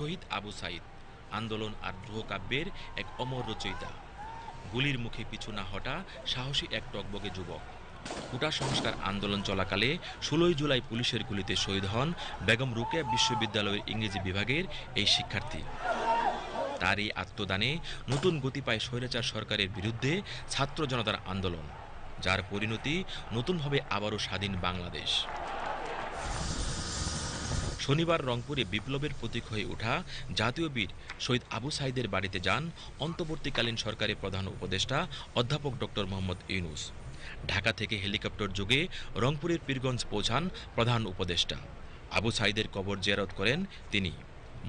শহীদ আবু সাইদ। আন্দোলন আর দ্রোহকাব্যের এক অমর রচয়িতা। গুলির মুখে পিছু না হটা সাহসী এক টকবগে যুবক। কুটা সংস্কার আন্দোলন চলাকালে ষোলোই জুলাই পুলিশের গুলিতে শহীদ হন বেগম রুকেয়া বিশ্ববিদ্যালয়ের ইংরেজি বিভাগের এই শিক্ষার্থী। তার এই আত্মদানে নতুন গতি পায় স্বৈরাচার সরকারের বিরুদ্ধে ছাত্র জনতার আন্দোলন, যার পরিণতি নতুনভাবে আবারও স্বাধীন বাংলাদেশ। শনিবার রংপুরে বিপ্লবের প্রতীক হয়ে ওঠা জাতীয় বীর শহীদ আবু সাইদের বাড়িতে যান অন্তর্বর্তীকালীন সরকারের প্রধান উপদেষ্টা অধ্যাপক ডক্টর মোহাম্মদ ইউনুস। ঢাকা থেকে হেলিকপ্টার যোগে রংপুরের পীরগঞ্জ পৌঁছান প্রধান উপদেষ্টা। আবু সাইদের কবর জিয়ারত করেন তিনি।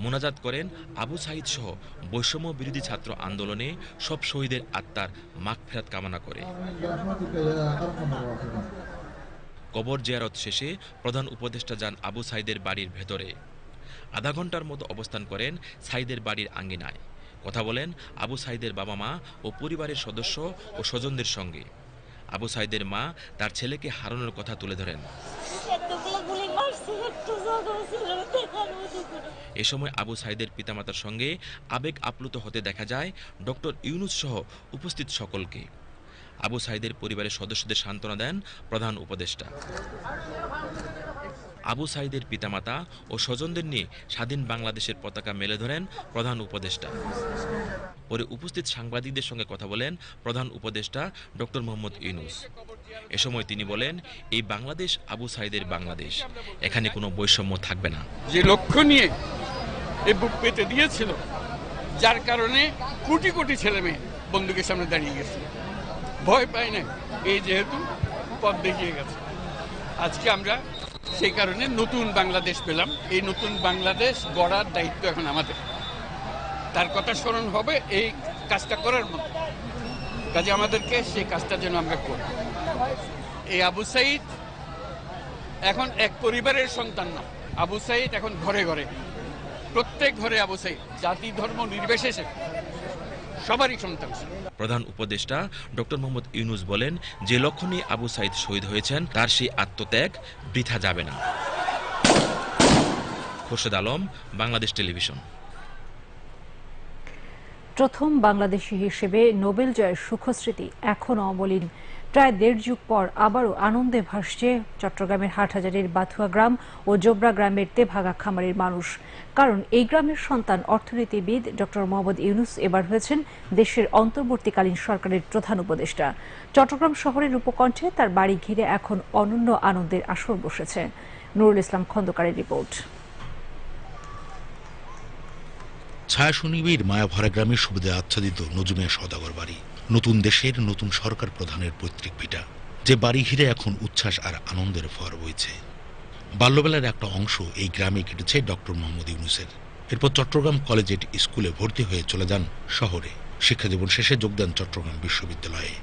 মোনাজাত করেন আবু সাইদ সহ বৈষম্য বিরোধী ছাত্র আন্দোলনে সব শহীদের আত্মার মাগফেরাত কামনা করে। কবর জিয়ারত শেষে প্রধান উপদেষ্টা যান আবু সাইদের বাড়ির ভেতরে। আধা ঘণ্টার মতো অবস্থান করেন সাইদের বাড়ির আঙ্গিনায়। কথা বলেন আবু সাইদের বাবা মা ও পরিবারের সদস্য ও স্বজনদের সঙ্গে। আবু সাইদের মা তার ছেলেকে হারানোর কথা তুলে ধরেন। এ সময় আবু সাইদের পিতামাতার সঙ্গে আবেগ আপ্লুত হতে দেখা যায় ডক্টর ইউনুস সহ উপস্থিত সকলকে। আবু সাইদের পরিবারের সদস্যদের সান্ত্বনা দেন প্রধান উপদেষ্টা। আবু সাইদের পিতামাতা ও স্বজনদের নিয়ে স্বাধীন বাংলাদেশের পতাকা মেলে ধরেন প্রধান উপদেষ্টা। পরে উপস্থিত সাংবাদিকদের সঙ্গে কথা বলেন প্রধান উপদেষ্টা ডক্টর মোহাম্মদ ইউনুস। এ সময় তিনি বলেন, এই বাংলাদেশ আবু সাইদের বাংলাদেশ। এখানে কোনো বৈষম্য থাকবে না। যে লক্ষ্য নিয়ে এই বুক পেতে দিয়েছিল, যার কারণে কোটি কোটি ছেলে মেয়ে সামনে দাঁড়িয়ে গেছে। ভয় পাই না এই যেহেতু পথ দেখিয়ে গেছে। আজকে আমরা সেই কারণে নতুন বাংলাদেশ পেলাম। এই নতুন বাংলাদেশ গড়ার দায়িত্ব এখন আমাদের। তার কথা স্মরণ হবে এই কাজটা করার মতো। কাজে আমাদেরকে সেই কাজটা যেন আমরা করি। এই আবু সাইদ এখন এক পরিবারের সন্তান না। আবু সাইদ এখন ঘরে ঘরে। প্রত্যেক ঘরে আবু সাইদ। জাতি, ধর্ম, নির্বিশেষে। সবারই সন্তান প্রধান উপদেষ্টা ডক্টর মোহাম্মদ ইউনুস বলেন যে লক্ষ্য নিয়ে আবু সাইদ শহীদ হয়েছেন তার সেই আত্মত্যাগ বৃথা যাবে না। খোরশেদ আলম বাংলাদেশ টেলিভিশন। প্রথম বাংলাদেশি হিসেবে নোবেল জয়ের সুখস্মৃতি এখনও অমলিন। প্রায় দেড় যুগ পর আবারও আনন্দে ভাসছে চট্টগ্রামের হাটহাজারির বাথুয়া গ্রাম ও জোবরা গ্রামের তেভাগা খামারের মানুষ। কারণ এই গ্রামের সন্তান অর্থনীতিবিদ ডক্টর মোহাম্মদ ইউনুস এবার হয়েছেন দেশের অন্তর্বর্তীকালীন সরকারের প্রধান উপদেষ্টা। চট্টগ্রাম শহরের উপকণ্ঠে তার বাড়ি ঘিরে এখন অনন্য আনন্দের আসর বসেছে। নুরুল ইসলাম খন্দকারের রিপোর্ট। ছায়া শনিবীর মায়াভরা গ্রামের সুবিধা আচ্ছাদিত নজুমিয়া সদাগর বাড়ি। নতুন দেশের নতুন সরকার প্রধানের পৈতৃক ভিটা যে বাড়ি ঘিরে এখন উচ্ছ্বাস আর আনন্দের ফর বইছে। বাল্যবেলার একটা অংশ এই গ্রামে কেটেছে ডক্টর মোহাম্মদ ইউনুসের। এরপর চট্টগ্রাম কলেজের স্কুলে ভর্তি হয়ে চলে যান শহরে। শিক্ষাজীবন শেষে যোগদান চট্টগ্রাম বিশ্ববিদ্যালয়ে।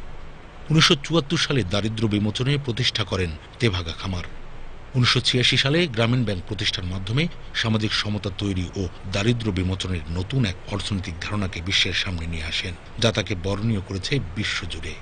উনিশশো চুয়াত্তর সালে দারিদ্র বিমোচনে প্রতিষ্ঠা করেন তেভাগা খামার। উনিশশো ছিয়াশি সালে গ্রামীণ ব্যাংক প্রতিষ্ঠার মাধ্যমে সামাজিক সমতা তৈরি ও দারিদ্র বিমোচনের নতুন এক অর্থনৈতিক ধারণাকে বিশ্বের সামনে নিয়ে আসেন, যা তাকে বরণীয় করেছে বিশ্বজুড়ে।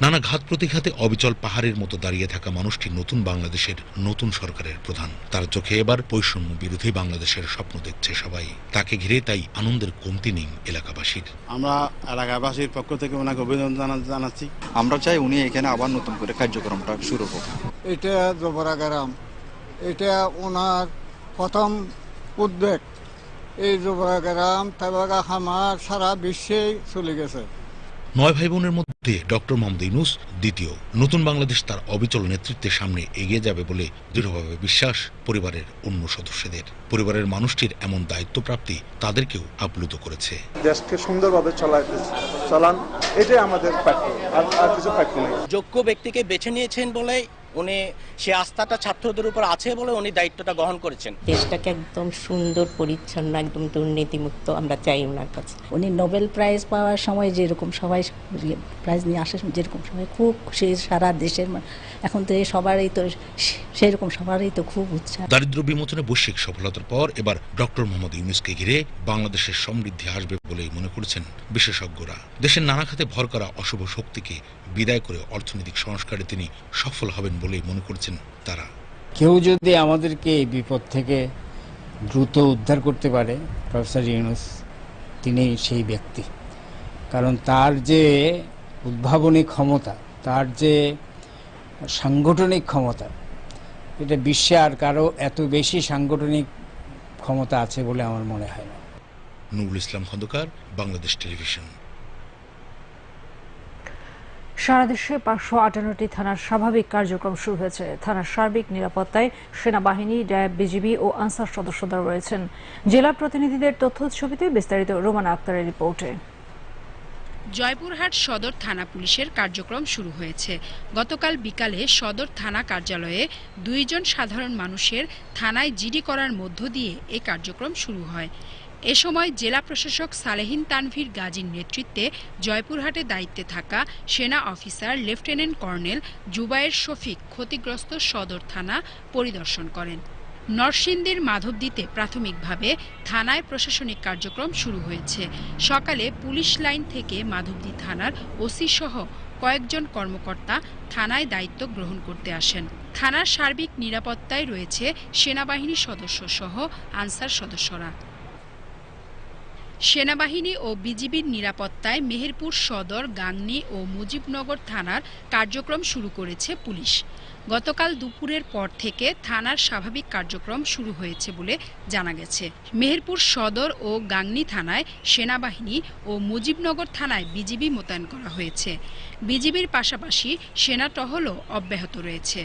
নানা ঘাত প্রতিঘাতে অবিচল পাহাড়ের মতো দাঁড়িয়ে থাকা মানুষটি নতুন বাংলাদেশের নতুন সরকারের প্রধান। তার চোখে এবার বৈষম্য বিরোধী বাংলাদেশের স্বপ্ন দেখছে সবাই। তাকে ঘিরে তাই আনন্দের কমতি নেই এলাকাবাসীর। আমরা এলাকাবাসীর পক্ষ থেকে ওনাকে অভিনন্দন জানা- জানাচ্ছি। আমরা চাই উনি এখানে আবার নতুন করে কার্যক্রমটা শুরু করুন এটা জবরা গ্রাম। এটা ওনার প্রথম উদ্বেগ। এই জবরা গ্রাম তেবাগা খামার সারা বিশ্বেই চলে গেছে। নয় ভাই বোনের মধ্যে ডক্টর মোহাম্মদ ইউনুস দ্বিতীয়। নতুন বাংলাদেশ তার অবিচল নেতৃত্বের সামনে এগিয়ে যাবে বলে দৃঢ়ভাবে বিশ্বাস পরিবারের অন্য সদস্যদের। পরিবারের মানুষটির এমন দায়িত্ব প্রাপ্তি তাদেরকেও আপ্লুত করেছে। দেশকে সুন্দরভাবে চলাইতে চালান এটাই আমাদের প্রাপ্য। আর আর কিছু প্রাপ্য নেই। যোগ্য ব্যক্তিকে বেছে নিয়েছেন বলে উনি সে আস্থাটা ছাত্রদের উপর আছে বলে উনি দায়িত্বটা গ্রহণ করেছেন। দেশটাকে একদম সুন্দর, পরিচ্ছন্ন, একদম দুর্নীতিমুক্ত আমরা চাই ওনার কাছে। উনি নোবেল প্রাইজ পাওয়ার সময় যেরকম সবাই প্রাইজ নিয়ে আসে, যেরকম সবাই খুব খুশি, সারা দেশের এখন তো এই সবারই তো সেরকম সবারই তো খুব উৎসাহ। দারিদ্র বিমোচনে বৈশ্বিক সফলতার পর এবার ডক্টর মোহাম্মদ ইউনুসকে ঘিরে বাংলাদেশের সমৃদ্ধি আসবে বলেই মনে করছেন বিশেষজ্ঞরা। দেশের নানা খাতে ভর করা অশুভ শক্তিকে বিদায় করে অর্থনৈতিক সংস্কারে তিনি সফল হবেন বলেই মনে করছেন তারা। কেউ যদি আমাদেরকে এই বিপদ থেকে দ্রুত উদ্ধার করতে পারে প্রফেসর ইউনুস তিনি সেই ব্যক্তি। কারণ তার যে উদ্ভাবনী ক্ষমতা তার যে সাংগঠনিক ক্ষমতা। এটা বিশ্বে আর কারও এত বেশি সাংগঠনিক ক্ষমতা আছে বলে আমার মনে হয় না। নুরুল ইসলাম খন্দকার বাংলাদেশ টেলিভিশন। সারা দেশে পাঁচশো আটান্নটি থানার স্বাভাবিক কার্যক্রম শুরু হয়েছে। থানার সার্বিক নিরাপত্তায় সেনাবাহিনী র্যাব বিজিবি ও আনসার সদস্যরা রয়েছেন। জেলা প্রতিনিধিদের তথ্য ছবিতে বিস্তারিত রোমানা আক্তারের রিপোর্টে। জয়পুরহাট সদর থানা পুলিশের কার্যক্রম শুরু হয়েছে। গতকাল বিকালে সদর থানা কার্যালয়ে দুইজন সাধারণ মানুষের থানায় জিডি করার মধ্য দিয়ে এ কার্যক্রম শুরু হয়। এ সময় জেলা প্রশাসক সালেহিন তানভীর গাজীর নেতৃত্বে জয়পুরহাটে দায়িত্বে থাকা সেনা officer lieutenant colonel Zubayer Shafiq ক্ষতিগ্রস্ত সদর থানা পরিদর্শন করেন। নরসিংদীর মাধবদীতে প্রাথমিকভাবে থানায় প্রশাসনিক কার্যক্রম শুরু হয়েছে। সকালে পুলিশ লাইন থেকে মাধবদী থানার ওসি সহ কয়েকজন কর্মকর্তা থানায় দায়িত্ব গ্রহণ করতে আসেন। থানার সার্বিক নিরাপত্তায় রয়েছে সেনাবাহিনী সদস্য সহ আনসার সদস্যরা। সেনাবাহিনী ও বিজিবির নিরাপত্তায় মেহেরপুর সদর, গাংনী ও মুজিবনগর থানার কার্যক্রম শুরু করেছে পুলিশ। গতকাল দুপুরের পর থেকে থানার স্বাভাবিক কার্যক্রম শুরু হয়েছে বলে জানা গেছে। মেহেরপুর সদর ও গাংনী থানায় সেনাবাহিনী ও মুজিবনগর থানায় বিজিবি মোতায়েন করা হয়েছে। বিজিবির পাশাপাশি সেনা টহলও অব্যাহত রয়েছে।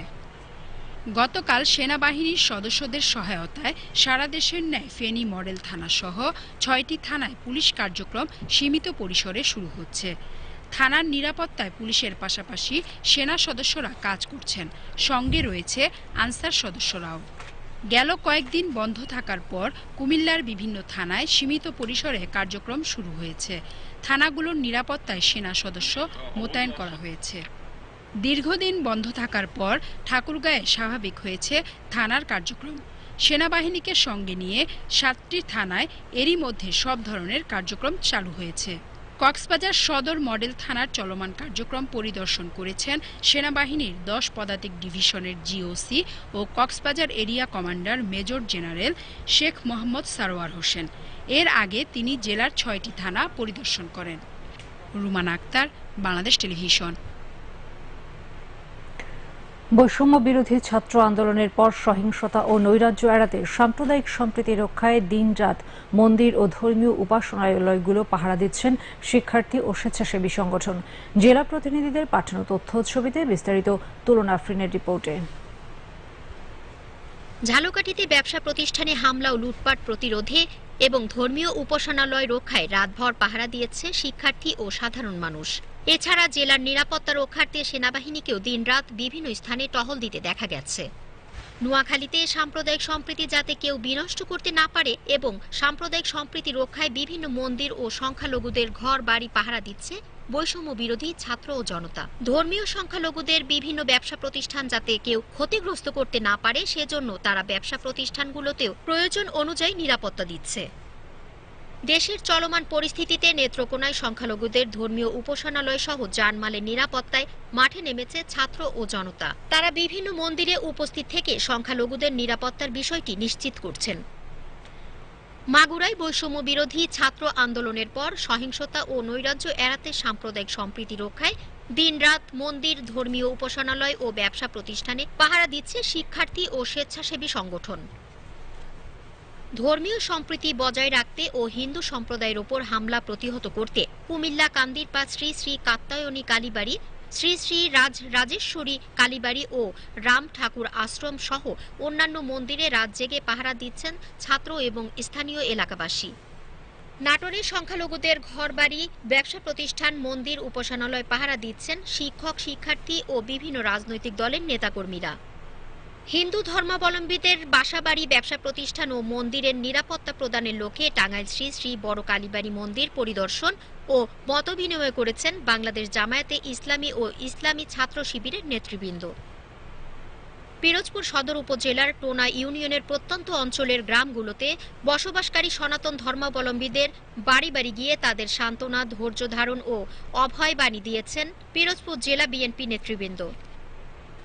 গতকাল সেনাবাহিনীর সদস্যদের সহায়তায় সারা দেশের ন্যায় ফেনী মডেল থানা সহ ছয়টি থানায় পুলিশ কার্যক্রম সীমিত পরিসরে শুরু হচ্ছে। থানার নিরাপত্তায় পুলিশের পাশাপাশি সেনা সদস্যরা কাজ করছেন। সঙ্গে রয়েছে আনসার সদস্যরাও। গেল কয়েকদিন বন্ধ থাকার পর কুমিল্লার বিভিন্ন থানায় সীমিত পরিসরে কার্যক্রম শুরু হয়েছে। থানাগুলোর নিরাপত্তায় সেনা সদস্য মোতায়েন করা হয়েছে। দীর্ঘদিন বন্ধ থাকার পর ঠাকুরগাঁয়ে স্বাভাবিক হয়েছে থানার কার্যক্রম। সেনাবাহিনীকে সঙ্গে নিয়ে সাতটি থানায় এরই মধ্যে সব ধরনের কার্যক্রম চালু হয়েছে। কক্সবাজার সদর মডেল থানার চলমান কার্যক্রম পরিদর্শন করেছেন সেনাবাহিনীর দশ পদাতিক ডিভিশনের জিওসি ও Cox's Bazar area commander major general Sheikh Mohammad Sarwar Hossain. এর আগে তিনি জেলার ছয়টি থানা পরিদর্শন করেন। রুমান আক্তার, বাংলাদেশ টেলিভিশন। বৈষম্য বিরোধী ছাত্র আন্দোলনের পর সহিংসতা ও নৈরাজ্য এড়াতে সাম্প্রদায়িক সম্প্রীতি রক্ষায় দিনরাত মন্দির ও ধর্মীয় উপাসনালয়গুলো পাহারা দিচ্ছেন শিক্ষার্থী ও স্বেচ্ছাসেবী সংগঠন। জেলা প্রতিনিধিদের পাঠানো তথ্য ছবিতে বিস্তারিত তুলনা আফরিনের রিপোর্টে। ঝালকাঠিতে ব্যবসা প্রতিষ্ঠানে হামলা ও লুটপাট প্রতিরোধে এবং ধর্মীয় উপাসনালয় রক্ষায় রাতভর পাহারা দিয়েছে শিক্ষার্থী ও সাধারণ মানুষ। এছাড়া জেলার নিরাপত্তা রক্ষার্থে সেনাবাহিনীকেও দিনরাত বিভিন্ন স্থানে টহল দিতে দেখা গেছে। নোয়াখালীতে সাম্প্রদায়িক সম্প্রীতি যাতে কেউ বিনষ্ট করতে না পারে এবং সাম্প্রদায়িক সম্প্রীতি রক্ষায় বিভিন্ন মন্দির ও সংখ্যালঘুদের ঘর বাড়ি পাহারা দিচ্ছে বৈষম্য বিরোধী ছাত্র ও জনতা। ধর্মীয় সংখ্যালঘুদের বিভিন্ন ব্যবসা প্রতিষ্ঠান যাতে কেউ ক্ষতিগ্রস্ত করতে না পারে, সেজন্য তারা ব্যবসা প্রতিষ্ঠানগুলোতেও প্রয়োজন অনুযায়ী নিরাপত্তা দিচ্ছে। দেশের চলমান পরিস্থিতিতে নেত্রকোনায় সংখ্যালঘুদের ধর্মীয় উপাসনালয় সহ জানমালের নিরাপত্তায় মাঠে নেমেছে ছাত্র ও জনতা। তারা বিভিন্ন মন্দিরে উপস্থিত থেকে সংখ্যালঘুদের নিরাপত্তার বিষয়টি নিশ্চিত করছেন। মাগুরায় বৈষম্য বিরোধী ছাত্র আন্দোলনের পর সহিংসতা ও নৈরাজ্য এড়াতে সাম্প্রদায়িক সম্প্রীতি রক্ষায় দিনরাত মন্দির, ধর্মীয় উপাসনালয় ও ব্যবসা প্রতিষ্ঠানে পাহারা দিচ্ছে শিক্ষার্থী ও স্বেচ্ছাসেবী সংগঠন। ধর্মীয় সম্প্রীতি বজায় রাখতে ও হিন্দু সম্প্রদায়ের ওপর হামলা প্রতিহত করতে কুমিল্লা, কান্দিরপাড়, শ্রী শ্রী কাত্তায়নী কালীবাড়ি শ্রী শ্রী রাজ, রাজেশ্বরী, কালীবাড়ি ও রাম ঠাকুর আশ্রম সহ অন্যান্য মন্দিরে রাত জেগে পাহারা দিচ্ছেন ছাত্র এবং স্থানীয় এলাকাবাসী। নাটোরের সংখ্যালঘুদের ঘরবাড়ি, ব্যবসা প্রতিষ্ঠান, মন্দির, উপাসনালয় পাহারা দিচ্ছেন শিক্ষক, শিক্ষার্থী ও বিভিন্ন রাজনৈতিক দলের নেতাকর্মীরা। হিন্দু ধর্মাবলম্বীদের বাসাবাড়ি, ব্যবসা প্রতিষ্ঠান ও মন্দিরের নিরাপত্তা প্রদানের লক্ষ্যে টাঙ্গাইল শ্রী শ্রী বড় কালীবাড়ি মন্দির পরিদর্শন ও মত বিনিময় করেছেন বাংলাদেশ জামায়াতে ইসলামী ও ইসলামী ছাত্র শিবিরের নেতৃবৃন্দ। পিরোজপুর সদর উপজেলার টোনা ইউনিয়নের প্রত্যন্ত অঞ্চলের গ্রামগুলোতে বসবাসকারী সনাতন ধর্মাবলম্বীদের বাড়ি বাড়ি গিয়ে তাদের সান্ত্বনা, ধৈর্য ধারণ ও অভয় বাণী দিয়েছেন পিরোজপুর জেলা বিএনপি নেতৃবৃন্দ।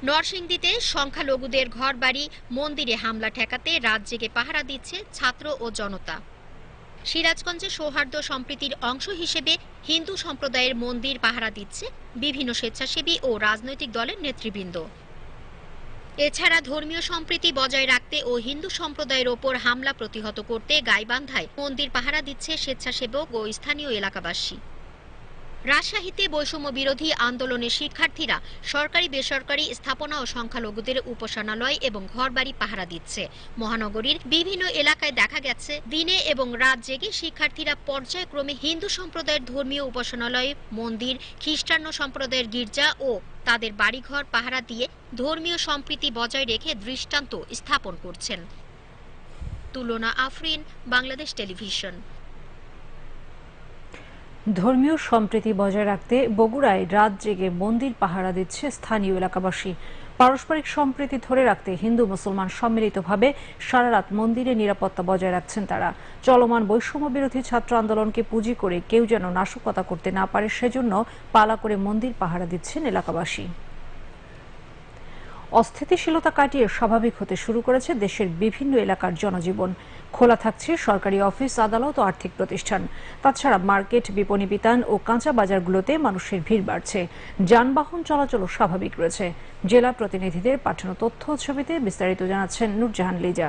নরসিংদীতে সংখ্যালঘুদের ঘরবাড়ি, মন্দিরে হামলা ঠেকাতে রাত জেগে পাহারা দিচ্ছে ছাত্র ও জনতা। সিরাজগঞ্জে সৌহার্দ্য সম্প্রীতির অংশ হিসেবে হিন্দু সম্প্রদায়ের মন্দির পাহারা দিচ্ছে বিভিন্ন স্বেচ্ছাসেবী ও রাজনৈতিক দলের নেতৃবৃন্দ। এছাড়া ধর্মীয় সম্প্রীতি বজায় রাখতে ও হিন্দু সম্প্রদায়ের ওপর হামলা প্রতিহত করতে গাইবান্ধায় মন্দির পাহারা দিচ্ছে স্বেচ্ছাসেবক ও স্থানীয় এলাকাবাসী। রাজশাহীতে বৈষম্য বিরোধী আন্দোলনের শিক্ষার্থীরা সরকারি, বেসরকারি স্থাপনা ও সংখ্যালঘুদের উপাসনালয় এবং ঘরবাড়ি পাহারা দিচ্ছে। মহানগরীর বিভিন্ন এলাকায় দেখা গেছে, দিনে এবং রাত জেগে শিক্ষার্থীরা পর্যায়ক্রমে হিন্দু সম্প্রদায়ের ধর্মীয় উপাসনালয়, মন্দির, খ্রিস্টান্য সম্প্রদায়ের গির্জা ও তাদের বাড়িঘর পাহারা দিয়ে ধর্মীয় সম্প্রীতি বজায় রেখে দৃষ্টান্ত স্থাপন করছেন। তুলনা আফরিন, বাংলাদেশ টেলিভিশন। ধর্মীয় সম্প্রীতি বজায় রাখতে বগুড়ায় রাত জেগে মন্দির পাহারা দিচ্ছে স্থানীয় এলাকাবাসী। পারস্পরিক সম্প্রীতি ধরে রাখতে হিন্দু মুসলমান সম্মিলিতভাবে সারা রাত মন্দিরে নিরাপত্তা বজায় রাখছেন তারা। চলমান বৈষম্য বিরোধী ছাত্র আন্দোলনকে পুঁজি করে কেউ যেন নাশকতা করতে না পারে, সেজন্য পালা করে মন্দির পাহারা দিচ্ছেন এলাকাবাসী। অস্থিতিশীলতা কাটিয়ে স্বাভাবিক হতে শুরু করেছে দেশের বিভিন্ন এলাকার জনজীবন। খোলা থাকছে সরকারি অফিস, আদালত ও আর্থিক প্রতিষ্ঠান। তাছাড়া মার্কেট, বিপণী বিতান ও কাঁচা বাজারগুলোতে মানুষের ভিড় বাড়ছে। যানবাহন চলাচলও স্বাভাবিক রয়েছে। জেলা প্রতিনিধিদের পাঠানো তথ্য ছবিতে বিস্তারিত জানাচ্ছেন নুরজাহান লিজা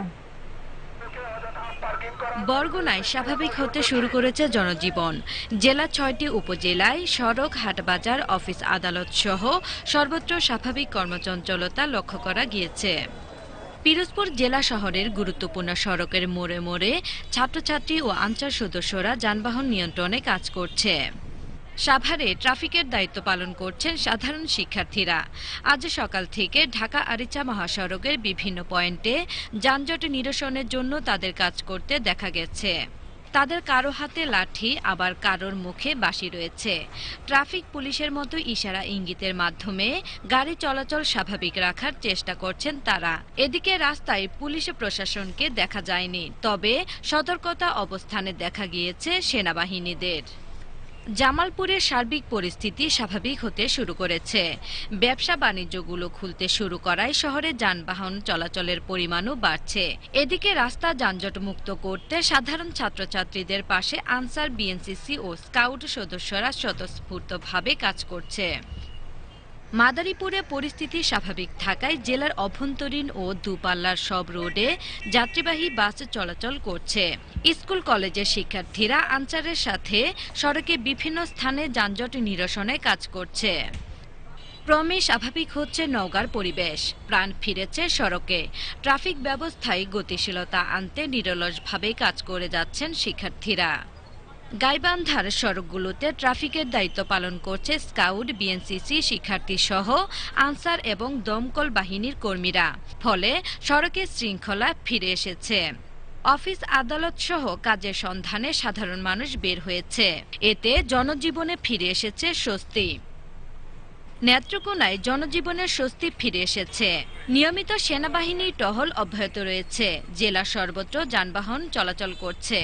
বরগুনায় স্বাভাবিক হতে শুরু করেছে জনজীবন। জেলা ছয়টি উপজেলায় সড়ক, হাটবাজার, অফিস আদালত সহ সর্বত্র স্বাভাবিক কর্মচঞ্চলতা লক্ষ্য করা গিয়েছে। পিরোজপুর জেলা শহরের গুরুত্বপূর্ণ সড়কের মোড়ে মোড়ে ছাত্রছাত্রী ও আনসার সদস্যরা যানবাহন নিয়ন্ত্রণে কাজ করছে। সাভারে ট্রাফিকের দায়িত্ব পালন করছেন সাধারণ শিক্ষার্থীরা। আজ সকাল থেকে ঢাকা আরিচা মহাসড়কের বিভিন্ন পয়েন্টে যানজট নিরসনের জন্য তাদের কাজ করতে দেখা গেছে। তাদের কারও হাতে লাঠি, আবার কারোর মুখে বাসি রয়েছে। ট্রাফিক পুলিশের মতো ইশারা ইঙ্গিতের মাধ্যমে গাড়ি চলাচল স্বাভাবিক রাখার চেষ্টা করছেন তারা। এদিকে রাস্তায় পুলিশ প্রশাসনকে দেখা যায়নি, তবে সতর্কতা অবস্থানে দেখা গিয়েছে সেনাবাহিনীদের। জামালপুরের সার্বিক পরিস্থিতি স্বাভাবিক হতে শুরু করেছে। ব্যবসা বাণিজ্যগুলো খুলতে শুরু করায় শহরে যানবাহন চলাচলের পরিমাণও বাড়ছে। এদিকে রাস্তা যানজট মুক্ত করতে সাধারণ ছাত্রছাত্রীদের পাশে আনসার বিএনসিসি ও স্কাউট সদস্যরা স্বতঃস্ফূর্তভাবে কাজ করছে। মাদারীপুরে পরিস্থিতি স্বাভাবিক থাকায় জেলার অভ্যন্তরীণ ও দূপাল্লার সব রোডে যাত্রীবাহী বাস চলাচল করছে। স্কুল, কলেজের শিক্ষার্থীরা আনসারের সাথে সড়কে বিভিন্ন স্থানে যানজট নিরসনে কাজ করছে। ক্রমে স্বাভাবিক হচ্ছে নওগাঁর পরিবেশ। প্রাণ ফিরেছে সড়কে। ট্রাফিক ব্যবস্থায় গতিশীলতা আনতে নিরলসভাবে কাজ করে যাচ্ছেন শিক্ষার্থীরা। গাইবান্ধার সড়কগুলোতে ট্রাফিকের দায়িত্ব পালন করছে স্কাউট, বিএনসিসি শিক্ষার্থী সহ আনসার এবং দমকল বাহিনীর কর্মীরা। ফলে সড়কের শৃঙ্খলা ফিরে এসেছে। অফিস আদালত সহ কাজের সন্ধানে সাধারণ মানুষ বের হয়েছে। এতে জনজীবনে ফিরে এসেছে স্বস্তি। নেত্রকোনায় জনজীবনের স্বস্তি ফিরে এসেছে। নিয়মিত সেনাবাহিনী টহল অব্যাহত রয়েছে। জেলা সর্বত্র যানবাহন চলাচল করছে।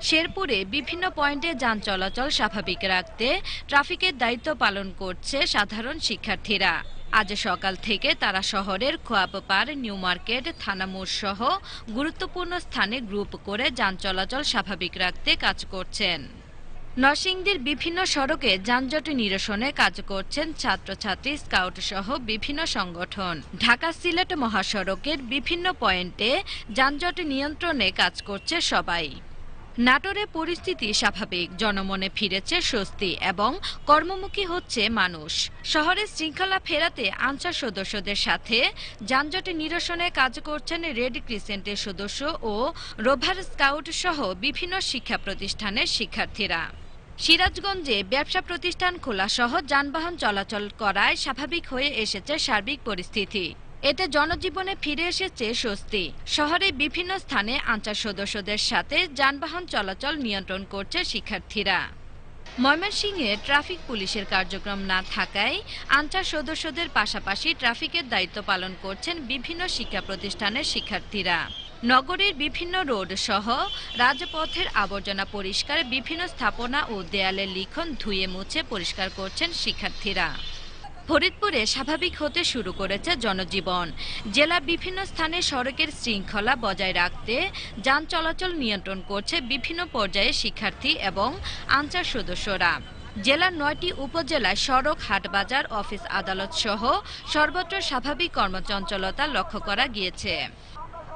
শেরপুরে বিভিন্ন পয়েন্টে যান চলাচল স্বাভাবিক রাখতে ট্রাফিকের দায়িত্ব পালন করছে সাধারণ শিক্ষার্থীরা। আজ সকাল থেকে তারা শহরের খোয়াবপাড়, নিউ মার্কেট, থানামোড় সহ গুরুত্বপূর্ণ স্থানে গ্রুপ করে যান চলাচল স্বাভাবিক রাখতে কাজ করছেন। নরসিংদীর বিভিন্ন সড়কে যানজট নিরসনে কাজ করছেন ছাত্রছাত্রী, স্কাউট সহ বিভিন্ন সংগঠন। ঢাকা সিলেট মহাসড়কের বিভিন্ন পয়েন্টে যানজট নিয়ন্ত্রণে কাজ করছে সবাই। নাটোরে পরিস্থিতি স্বাভাবিক, জনমনে ফিরেছে স্বস্তি এবং কর্মমুখী হচ্ছে মানুষ। শহরের শৃঙ্খলা ফেরাতে আনসার সদস্যদের সাথে যানজট নিরসনে কাজ করছেন রেড ক্রিসেন্টের সদস্য ও রোভার স্কাউট সহ বিভিন্ন শিক্ষা প্রতিষ্ঠানের শিক্ষার্থীরা। সিরাজগঞ্জে ব্যবসা প্রতিষ্ঠান খোলা সহ যানবাহন চলাচল করায় স্বাভাবিক হয়ে এসেছে সার্বিক পরিস্থিতি। এতে জনজীবনে ফিরে এসেছে স্বস্তি। শহরে বিভিন্ন স্থানে আনসার সদস্যদের সাথে যানবাহন চলাচল নিয়ন্ত্রণ করছে শিক্ষার্থীরা। ময়মনসিংহে ট্রাফিক পুলিশের কার্যক্রম না থাকায় আনসার সদস্যদের পাশাপাশি ট্রাফিকের দায়িত্ব পালন করছেন বিভিন্ন শিক্ষা প্রতিষ্ঠানের শিক্ষার্থীরা। নগরীর বিভিন্ন রোড সহ রাজপথের আবর্জনা পরিষ্কার বিভিন্ন স্থাপনা ও দেয়ালের লিখন ধুয়ে মুছে পরিষ্কার করছেন শিক্ষার্থীরা। ফরিদপুরে স্বাভাবিক হতে শুরু করেছে জনজীবন। জেলা বিভিন্ন স্থানে সড়কের শৃঙ্খলা বজায় রাখতে যান চলাচল নিয়ন্ত্রণ করছে বিভিন্ন পর্যায়ে শিক্ষার্থী এবং আনসার সদস্যরা। জেলার নয়টি উপজেলায় সড়ক, হাটবাজার, অফিস আদালত সহ সর্বত্র স্বাভাবিক কর্মচঞ্চলতা লক্ষ্য করা গিয়েছে।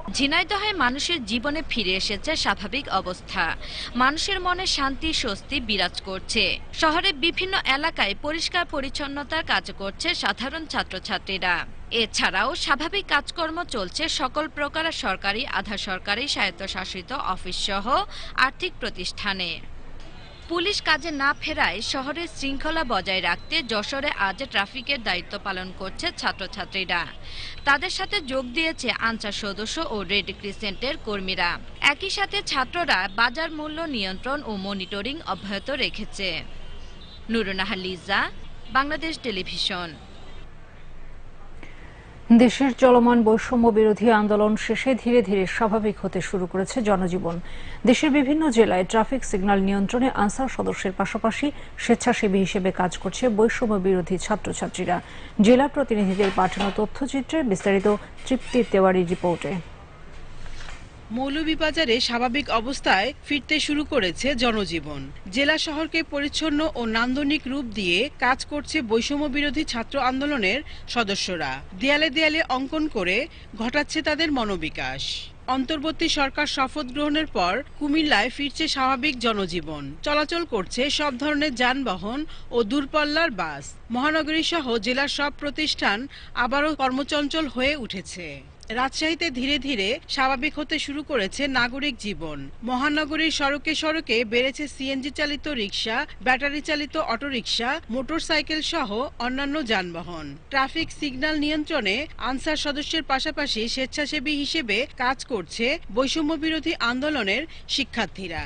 ঝিনাইদহে মানুষের জীবনে ফিরে এসেছে স্বাভাবিক অবস্থা। মানুষের মনে শান্তি, স্বস্তি বিরাজ করছে। শহরের বিভিন্ন এলাকায় পরিষ্কার পরিচ্ছন্নতার কাজ করছে সাধারণ ছাত্রছাত্রীরা। এছাড়াও স্বাভাবিক কাজকর্ম চলছে সকল প্রকার সরকারি, আধা সরকারি স্বায়ত্তশাসিত অফিস সহ আর্থিক প্রতিষ্ঠানে। পুলিশ কাজে না ফেরায় শহরের শৃঙ্খলা বজায় রাখতে যশোরে আজ ট্রাফিকের দায়িত্ব পালন করছে ছাত্রছাত্রীরা। তাদের সাথে যোগ দিয়েছে আনসার সদস্য ও রেড ক্রিসেন্টের কর্মীরা। একই সাথে ছাত্ররা বাজার মূল্য নিয়ন্ত্রণ ও মনিটরিং অব্যাহত রেখেছে। নুরুনাহা লিজা, বাংলাদেশ টেলিভিশন। দেশের চলমান বৈষম্য বিরোধী আন্দোলন শেষে ধীরে ধীরে স্বাভাবিক হতে শুরু করেছে জনজীবন। দেশের বিভিন্ন জেলায় ট্রাফিক সিগন্যাল নিয়ন্ত্রণে আনসার সদস্যের পাশাপাশি স্বেচ্ছাসেবী হিসেবে কাজ করছে বৈষম্য বিরোধী ছাত্রছাত্রীরা। জেলা প্রতিনিধিদের পাঠানো তথ্যচিত্রে বিস্তারিত তৃপ্তির তেওয়ারি রিপোর্টে। মৌলভীবাজারে স্বাভাবিক অবস্থায় ফিরতে শুরু করেছে জনজীবন। জেলা শহরকে পরিচ্ছন্ন ও নান্দনিক রূপ দিয়ে কাজ করছে বৈষম্য বিরোধী ছাত্র আন্দোলনের সদস্যরা। দেয়ালে দেয়ালে অঙ্কন করে ঘটাচ্ছে তাদের মনোবিকাশ। অন্তর্বর্তী সরকার শপথ গ্রহণের পর কুমিল্লায় ফিরছে স্বাভাবিক জনজীবন। চলাচল করছে সব ধরনের যানবাহন ও দূরপাল্লার বাস। মহানগরী সহ জেলার সব প্রতিষ্ঠান আবারও কর্মচঞ্চল হয়ে উঠেছে। রাজশাহীতে ধীরে ধীরে স্বাভাবিক হতে শুরু করেছে নাগরিক জীবন। মহানগরীর সড়কে সড়কে বেড়েছে সিএনজি চালিত রিক্সা ব্যাটারি চালিত অটোরিকশা, মোটরসাইকেল সহ অন্যান্য যানবাহন। ট্রাফিক সিগন্যাল নিয়ন্ত্রণে আনসার সদস্যের পাশাপাশি স্বেচ্ছাসেবী হিসেবে কাজ করছে বৈষম্য বিরোধী আন্দোলনের শিক্ষার্থীরা।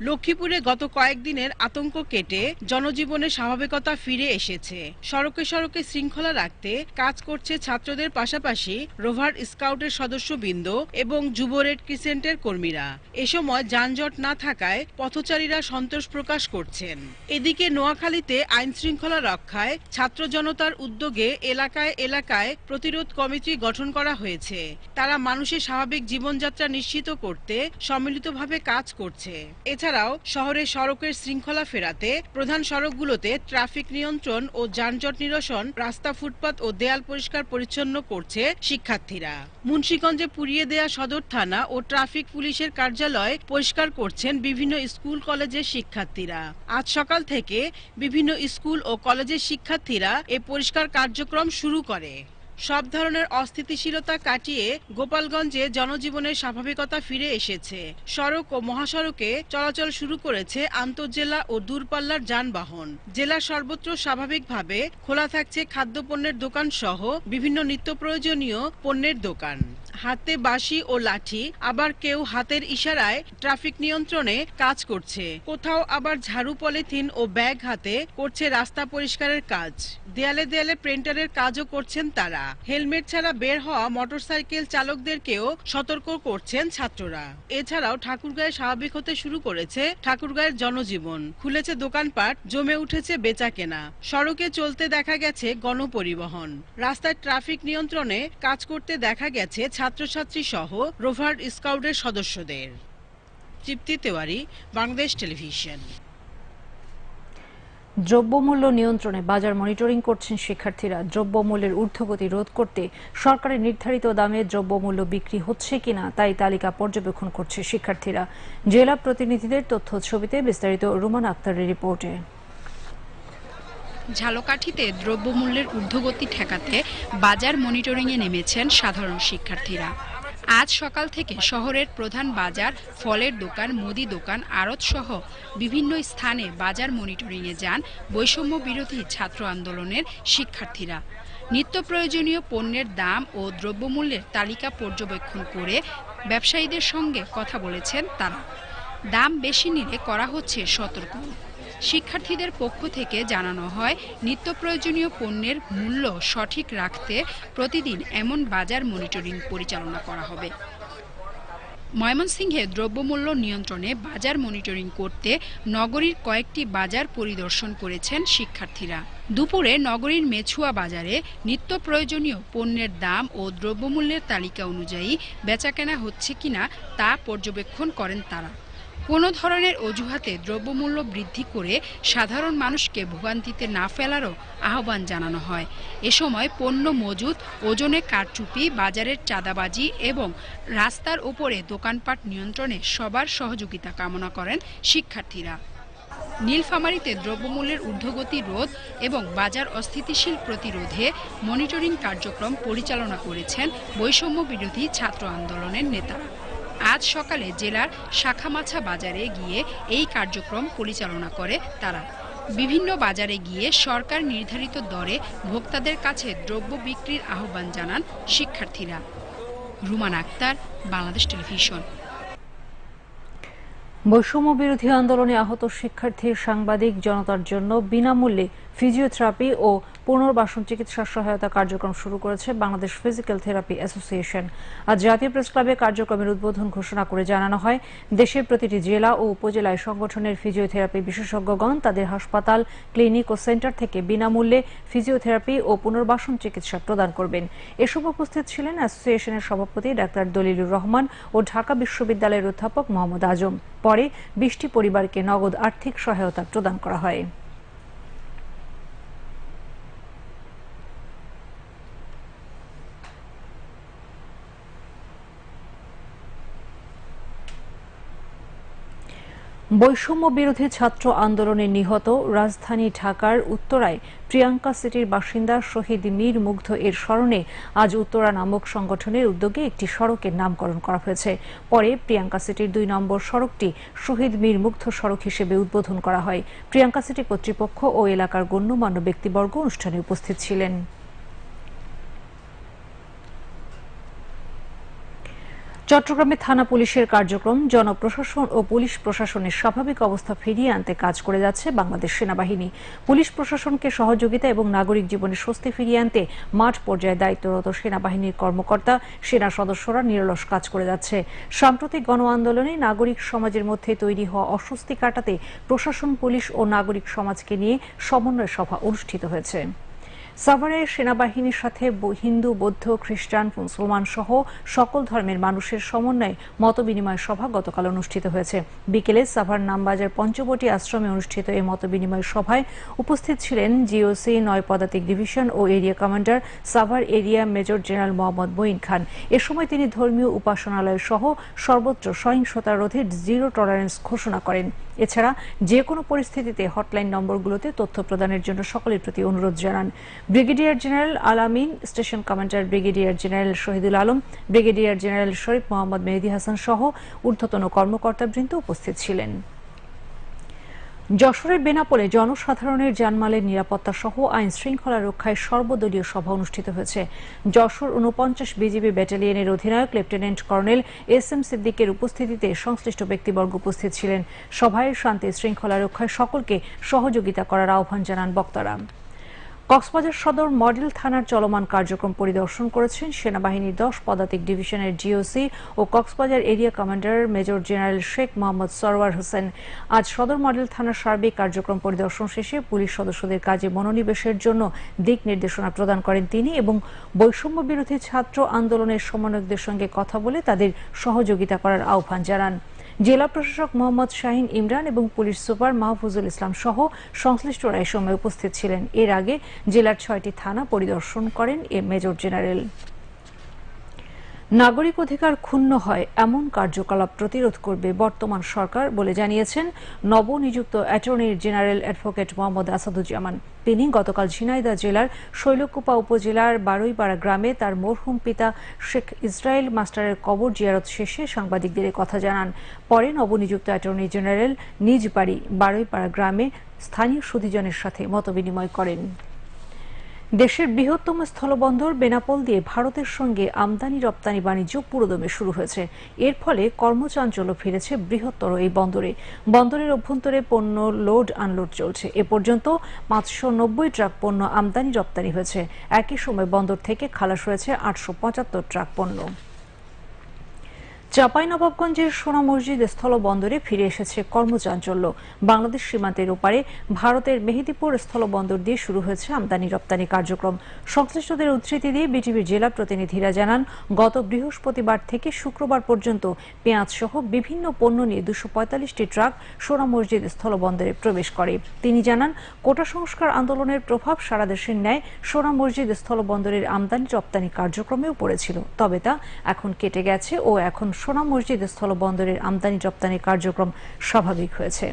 লক্ষ্মীপুরে গত কয়েকদিনের আতঙ্ক কেটে জনজীবনে স্বাভাবিকতা ফিরে এসেছে। সড়কে সড়কে শৃঙ্খলা রাখতে কাজ করছে ছাত্রদের পাশাপাশি রোভার স্কাউটের সদস্যবৃন্দ এবং যুব রেড ক্রিসেন্টের কর্মীরা। এ সময় যানজট না থাকায় পথচারীরা সন্তোষ প্রকাশ করছেন। এদিকে নোয়াখালীতে আইন শৃঙ্খলা রক্ষায় ছাত্র জনতার উদ্যোগে এলাকায় এলাকায় প্রতিরোধ কমিটি গঠন করা হয়েছে। তারা মানুষের স্বাভাবিক জীবনযাত্রা নিশ্চিত করতে সম্মিলিতভাবে কাজ করছে। এছাড়াও শহরে সড়কের শৃঙ্খলা ফেরাতে প্রধান সড়কগুলোতে ট্রাফিক নিয়ন্ত্রণ ও যানজট নিরসন, রাস্তা ফুটপাত ও দেয়াল পরিষ্কার পরিচ্ছন্ন করছে শিক্ষার্থীরা। মুন্সীগঞ্জে পুড়িয়ে দেয়া সদর থানা ও ট্রাফিক পুলিশের কার্যালয় পরিষ্কার করছেন বিভিন্ন স্কুল কলেজের শিক্ষার্থীরা। আজ সকাল থেকে বিভিন্ন স্কুল ও কলেজের শিক্ষার্থীরা এ পরিষ্কার কার্যক্রম শুরু করে। সব ধরনের অস্থিতিশীলতা কাটিয়ে গোপালগঞ্জে জনজীবনের স্বাভাবিকতা ফিরে এসেছে। সড়ক ও মহাসড়কে চলাচল শুরু করেছে আন্তঃজেলা ও দূরপাল্লার যানবাহন। জেলার সর্বত্র স্বাভাবিকভাবে খোলা থাকছে খাদ্যপণ্যের দোকান সহ বিভিন্ন নিত্য প্রয়োজনীয় পণ্যের দোকান। হাতে বাঁশি ও লাঠি, আবার কেউ হাতের ইশারায় ট্রাফিক নিয়ন্ত্রণে কাজ করছে। কোথাও আবার ঝাড়ু, পলিথিন ও ব্যাগ হাতে করছে রাস্তা পরিষ্কারের কাজ। দেয়ালে দেয়ালে প্রিন্টারের কাজও করছেন তারা। হেলমেট ছাড়া বের হওয়া মোটরসাইকেল চালকদেরকেও সতর্ক করছেন ছাত্ররা। এছাড়াও ঠাকুরগাঁয়ে স্বাভাবিক হতে শুরু করেছে ঠাকুরগাঁয়ের জনজীবন। খুলেছে দোকানপাট, জমে উঠেছে বেচা কেনা। সড়কে চলতে দেখা গেছে গণপরিবহন। রাস্তায় ট্রাফিক নিয়ন্ত্রণে কাজ করতে দেখা গেছে ছাত্রছাত্রী সহ রোভার স্কাউটের সদস্যদের। তৃপ্তি তেওয়ারি, বাংলাদেশ টেলিভিশন। দ্রব্যমূল্য নিয়ন্ত্রণে বাজার মনিটরিং করছেন শিক্ষার্থীরা। দ্রব্যমূল্যের ঊর্ধ্বগতি রোধ করতে সরকারের নির্ধারিত দামে দ্রব্যমূল্য বিক্রি হচ্ছে কিনা তাই তালিকা পর্যবেক্ষণ করছে শিক্ষার্থীরা। জেলা প্রতিনিধিদের তথ্য ছবিতে বিস্তারিত রুমান আক্তারের রিপোর্টে। ঝালকাঠিতে দ্রব্যমূল্যের ঊর্ধ্বগতি ঠেকাতে বাজার মনিটরিংয়ে নেমেছেন সাধারণ শিক্ষার্থীরা। আজ সকাল থেকে শহরের প্রধান বাজার, ফলের দোকান, মুদি দোকান, আড়ত সহ বিভিন্ন স্থানে বাজার মনিটরিংয়ে যান বৈষম্য বিরোধী ছাত্র আন্দোলনের শিক্ষার্থীরা। নিত্য প্রয়োজনীয় পণ্যের দাম ও দ্রব্যমূল্যের তালিকা পর্যবেক্ষণ করে ব্যবসায়ীদের সঙ্গে কথা বলেছেন তারা। দাম বেশি নিলে করা হচ্ছে সতর্ক। শিক্ষার্থীদের পক্ষ থেকে জানানো হয় নিত্য প্রয়োজনীয় পণ্যের মূল্য সঠিক রাখতে প্রতিদিন এমন বাজার মনিটরিং পরিচালনা করা হবে। ময়মনসিংহে দ্রব্যমূল্য নিয়ন্ত্রণে বাজার মনিটরিং করতে নগরীর কয়েকটি বাজার পরিদর্শন করেছেন শিক্ষার্থীরা। দুপুরে নগরীর মেছুয়া বাজারে নিত্য প্রয়োজনীয় পণ্যের দাম ও দ্রব্যমূল্যের তালিকা অনুযায়ী বেচাকেনা হচ্ছে কিনা তা পর্যবেক্ষণ করেন তারা। কোনো ধরনের অজুহাতে দ্রব্যমূল্য বৃদ্ধি করে সাধারণ মানুষকে ভোগান্তিতে না ফেলারও আহ্বান জানানো হয়। এ সময় পণ্য মজুত, ওজনে কারচুপি, বাজারের চাঁদাবাজি এবং রাস্তার ওপরে দোকানপাট নিয়ন্ত্রণে সবার সহযোগিতা কামনা করেন শিক্ষার্থীরা। নীলফামারীতে দ্রব্যমূল্যের ঊর্ধ্বগতি রোধ এবং বাজার অস্থিতিশীল প্রতিরোধে মনিটরিং কার্যক্রম পরিচালনা করেছেন বৈষম্য বিরোধী ছাত্র আন্দোলনের নেতারা। আজ সকালে জেলার শাখামাছা বাজারে গিয়ে এই কার্যক্রম পরিচালনা করে তারা। বিভিন্ন বাজারে গিয়ে সরকার নির্ধারিত দরে ভোক্তাদের কাছে দ্রব্য বিক্রির আহ্বান জানান শিক্ষার্থীরা। রুমান আক্তার, বাংলাদেশ টেলিভিশন। বৈষম্য বিরোধী আন্দোলনে আহত শিক্ষার্থী সাংবাদিক জনতার জন্য বিনামূল্যে ফিজিওথেরাপি ও পুনর্বাসন চিকিৎসা সহায়তা কার্যক্রম শুরু করেছে বাংলাদেশ ফিজিক্যাল থেরাপি অ্যাসোসিয়েশন আজ জাতীয় প্রেস ক্লাবে কার্যক্রমের উদ্বোধন ঘোষণা করে জানানো হয়, দেশের প্রতিটি জেলা ও উপজেলায় সংগঠনের ফিজিওথেরাপি বিশেষজ্ঞগণ তাদের হাসপাতাল ক্লিনিক ও সেন্টার থেকে বিনামূল্যে ফিজিওথেরাপি ও পুনর্বাসন চিকিৎসা প্রদান করবেন। এসব উপস্থিত ছিলেন অ্যাসোসিয়েশনের সভাপতি ডাক্তার দলিলুর রহমান ও ঢাকা বিশ্ববিদ্যালয়ের অধ্যাপক মোহাম্মদ আজম। পরে বিশটি পরিবারকে নগদ আর্থিক সহায়তা প্রদান করা হয়। বৈষম্য বিরোধী ছাত্র আন্দোলনে নিহত রাজধানী ঢাকার উত্তরায় প্রিয়াঙ্কা সিটির বাসিন্দা শহীদ মীর মুগ্ধ এর স্মরণে আজ উত্তরা নামক সংগঠনের উদ্যোগে একটি সড়কের নামকরণ করা হয়েছে। পরে প্রিয়াঙ্কা সিটির দুই নম্বর সড়কটি শহীদ মীর মুগ্ধ সড়ক হিসেবে উদ্বোধন করা হয়। প্রিয়াঙ্কা সিটি কর্তৃপক্ষ ও এলাকার গণ্যমান্য ব্যক্তিবর্গ অনুষ্ঠানে উপস্থিত ছিলেন। চট্টগ্রামে থানা পুলিশের কার্যক্রম, জনপ্রশাসন ও পুলিশ প্রশাসনের স্বাভাবিক অবস্থা ফিরিয়ে আনতে কাজ করে যাচ্ছে বাংলাদেশ সেনাবাহিনী। পুলিশ প্রশাসনকে সহযোগিতা এবং নাগরিক জীবনে স্বস্তি ফিরিয়ে আনতে মাঠ পর্যায়ে দায়িত্বরত সেনাবাহিনীর কর্মকর্তা, সেনা সদস্যরা নিরলস কাজ করে যাচ্ছে। সাম্প্রতিক গণ আন্দোলনে নাগরিক সমাজের মধ্যে তৈরি হওয়া অস্বস্তি কাটাতে প্রশাসন, পুলিশ ও নাগরিক সমাজকে নিয়ে সমন্বয় সভা অনুষ্ঠিত হয়েছে। সাভারের সেনাবাহিনীর সাথে হিন্দু, বৌদ্ধ, খ্রিস্টান মুসলমান সহ সকল ধর্মের মানুষের সমন্বয়ে মতবিনিময় সভা গতকাল অনুষ্ঠিত হয়েছে। বিকেলে সাভার নামবাজার পঞ্চবটি আশ্রমে অনুষ্ঠিত এই মতবিনিময় সভায় উপস্থিত ছিলেন জিওসি নয় পদাতিক ডিভিশন ও area commander Savar area major general Mohammad Moin Khan. এ সময় তিনি ধর্মীয় উপাসনালয় সহ সর্বত্র সহিংসতা রোধে জিরো টলারেন্স ঘোষণা করেন। এছাড়া যে কোনো পরিস্থিতিতে হটলাইন নম্বরগুলোতে তথ্য প্রদানের জন্য সকলের প্রতি অনুরোধ জানান। Brigadier general Alamin station commander brigadier general Shahidul Alam, brigadier general Sharif Mohammad Mehedi Hasan সহ ঊর্ধ্বতন কর্মকর্তাবৃন্দ উপস্থিত ছিলেন। যশোরের বেনাপোলে জনসাধারণের জানমালের নিরাপত্তা সহ আইন শৃঙ্খলা রক্ষায় সর্বদলীয় সভা অনুষ্ঠিত হয়েছে। যশোর উনপঞ্চাশ বিজিবি ব্যাটালিয়নের অধিনায়ক লেফটেন্যান্ট কর্নেল এস এম সিদ্দিকের উপস্থিতিতে সংশ্লিষ্ট ব্যক্তিবর্গ উপস্থিত ছিলেন। সভায় শান্তি শৃঙ্খলা রক্ষায় সকলকে সহযোগিতা করার আহ্বান জানান বক্তারা। কক্সবাজার সদর মডেল থানার চলমান কার্যক্রম পরিদর্শন করেছেন সেনাবাহিনীর দশ পদাতিক ডিভিশনের জিওসি ও Cox's Bazar area commander major general Sheikh Mohammad Sarwar Hossain. আজ সদর মডেল থানার সার্বিক কার্যক্রম পরিদর্শন শেষে পুলিশ সদস্যদের কাজে মনোনিবেশের জন্য দিক নির্দেশনা প্রদান করেন তিনি এবং বৈষম্য বিরোধী ছাত্র আন্দোলনের সমন্বয়কদের সঙ্গে কথা বলে তাদের সহযোগিতা করার আহ্বান জানান। জেলা প্রশাসক মোহাম্মদ শাহিন ইমরান এবং পুলিশ সুপার মাহফুজুল ইসলাম সহ সংশ্লিষ্টরা এ সময় উপস্থিত ছিলেন। এর আগে জেলার ছয়টি থানা পরিদর্শন করেন এ মেজর জেনারেল। নাগরিক অধিকার ক্ষুণ্ণ হয়, এমন কার্যকলাপ প্রতিরোধ করবে বর্তমান সরকার বলে জানিয়েছেন নবনিযুক্ত attorney general advocate Mohammad Asaduzzaman. তিনি গতকাল ঝিনাইদহ জেলার শৈলকুপা উপজেলার বারুইপাড়া গ্রামে তার মরহুম পিতা শেখ ইসরায়েল মাস্টারের কবর জিয়ারত শেষে সাংবাদিকদের কথা জানান। পরে নবনিযুক্ত অ্যাটর্নি জেনারেল নিজ বাড়ি বারুইপাড়া গ্রামে স্থানীয় সুধীজনের সাথে মতবিনিময় করেন। দেশের বৃহত্তম স্থলবন্দর বেনাপোল দিয়ে ভারতের সঙ্গে আমদানি, রপ্তানি, বাণিজ্য পুরোদমে শুরু হয়েছে। এর ফলে কর্মচাঞ্চল্য ফিরেছে বৃহত্তর এই বন্দরে। বন্দরের অভ্যন্তরে পণ্য লোড আনলোড চলছে। এ পর্যন্ত পাঁচশো নব্বই ট্রাক পণ্য আমদানি, রপ্তানি হয়েছে। একই সময় বন্দর থেকে খালাস হয়েছে আটশো পঁচাত্তর ট্রাক পণ্য। চাঁপাইনবাবগঞ্জের সোনা মসজিদ স্থলবন্দরে ফিরে এসেছে কর্মচাঞ্চল্য বাংলাদেশ সীমান্তের ওপারে ভারতের মেহেদিপুর স্থলবন্দর দিয়ে শুরু হয়েছে আমদানি রপ্তানি কার্যক্রম। সংশ্লিষ্টদের উদ্ধৃতি দিয়ে বিটিভির জেলা প্রতিনিধিরা জানান, গত বৃহস্পতিবার থেকে শুক্রবার পর্যন্ত পেঁয়াজ সহ বিভিন্ন পণ্য নিয়ে দুশো পঁয়তাল্লিশটি ট্রাক সোনা মসজিদ স্থলবন্দরে প্রবেশ করে। তিনি জানান, কোটা সংস্কার আন্দোলনের প্রভাব সারা দেশের ন্যায় সোনা মসজিদ স্থলবন্দরের আমদানি রপ্তানি কার্যক্রমেও পড়েছিল, তবে তা এখন কেটে গেছে ও এখন সোনা মসজিদ স্থলবন্দরের আমদানি রপ্তানি কার্যক্রম স্বাভাবিক হয়েছে।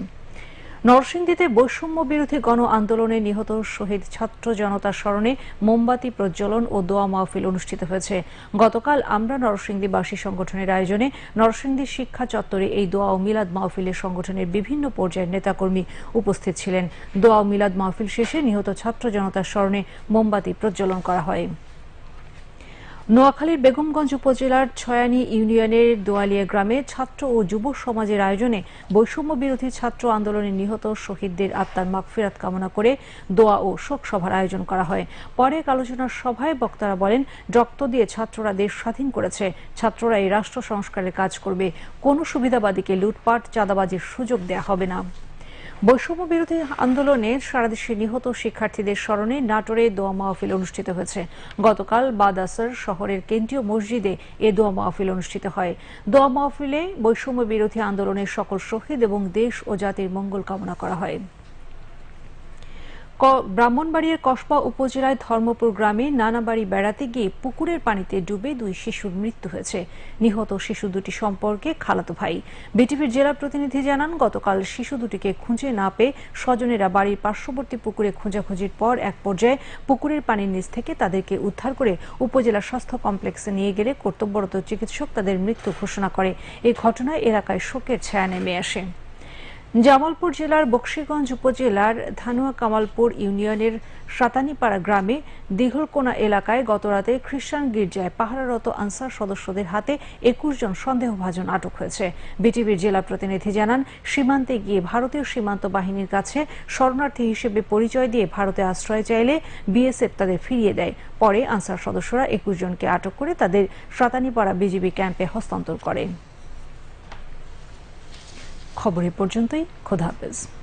নরসিংদীতে বৈষম্য বিরোধী গণ আন্দোলনে নিহত শহীদ ছাত্র জনতার স্মরণে মোমবাতি প্রজ্বলন ও দোয়া মাহফিল অনুষ্ঠিত হয়েছে। গতকাল আমরা নরসিংদীবাসী সংগঠনের আয়োজনে নরসিংদী শিক্ষা চত্বরে এই দোয়া ও মিলাদ মাহফিলে সংগঠনের বিভিন্ন পর্যায়ের নেতাকর্মী উপস্থিত ছিলেন। দোয়া ও মিলাদ মাহফিল শেষে নিহত ছাত্র জনতার স্মরণে মোমবাতি প্রজ্বলন করা হয়। নোয়াখালীর বেগমগঞ্জ উপজেলার ছয়ানী ইউনিয়নের দোয়ালিয়া গ্রামে ছাত্র ও যুব সমাজের আয়োজনে বৈষম্য বিরোধী ছাত্র আন্দোলনে নিহত শহীদদের আত্মার মাগফিরাত কামনা করে দোয়া ও শোক সভার আয়োজন করা হয়। পরে এক আলোচনার সভায় বক্তারা বলেন, রক্ত দিয়ে ছাত্ররা দেশ স্বাধীন করেছে, ছাত্ররা এই রাষ্ট্র সংস্কারের কাজ করবে, কোনো সুবিধাবাদীকে লুটপাট, চাঁদাবাজির সুযোগ দেয়া হবে না। বৈষম্য বিরোধী আন্দোলনে সারাদেশে নিহত শিক্ষার্থীদের স্মরণে নাটোরে দোয়া মাহফিল অনুষ্ঠিত হয়েছে। গতকাল বাদাসার শহরের কেন্দ্রীয় মসজিদে এ দোয়া মাহফিল অনুষ্ঠিত হয়। দোয়া মাহফিলে বৈষম্য বিরোধী আন্দোলনের সকল শহীদ এবং দেশ ও জাতির মঙ্গল কামনা করা হয়। ব্রাহ্মণবাড়িয়ার কসবা উপজেলায় ধর্মপুর গ্রামে নানা বাড়ি বেড়াতে গিয়ে পুকুরের পানিতে ডুবে দুই শিশুর মৃত্যু হয়েছে। নিহত শিশু দুটি সম্পর্কে খালাতো ভাই। বিটিভির জেলা প্রতিনিধি জানান, গতকাল শিশু দুটিকে খুঁজে না পেয়ে স্বজনেরা বাড়ির পার্শ্ববর্তী পুকুরে খোঁজাখুঁজির পর এক পর্যায়ে পুকুরের পানির নিচ থেকে তাদেরকে উদ্ধার করে উপজেলা স্বাস্থ্য কমপ্লেক্সে নিয়ে গেলে কর্তব্যরত চিকিৎসক তাদের মৃত্যু ঘোষণা করে। এই ঘটনায় এলাকায় শোকের ছায়া নেমে আসে। জামালপুর জেলার বক্সিগঞ্জ উপজেলার ধানুয়া কামালপুর ইউনিয়নের সাতানিপাড়া গ্রামে দীঘলকোনা এলাকায় গতরাতে খ্রিস্টান গির্জায় পাহারারত আনসার সদস্যদের হাতে একুশ জন সন্দেহভাজন আটক হয়েছে। বিটিভির জেলা প্রতিনিধি জানান, সীমান্তে গিয়ে ভারতীয় সীমান্ত বাহিনীর কাছে শরণার্থী হিসেবে পরিচয় দিয়ে ভারতে আশ্রয় চাইলে বিএসএফ তাদের ফিরিয়ে দেয়। পরে আনসার সদস্যরা একুশ জনকে আটক করে তাদের সাতানিপাড়া বিজিবি ক্যাম্পে হস্তান্তর করে। খবর এ পর্যন্তই খোদা হাফেজ।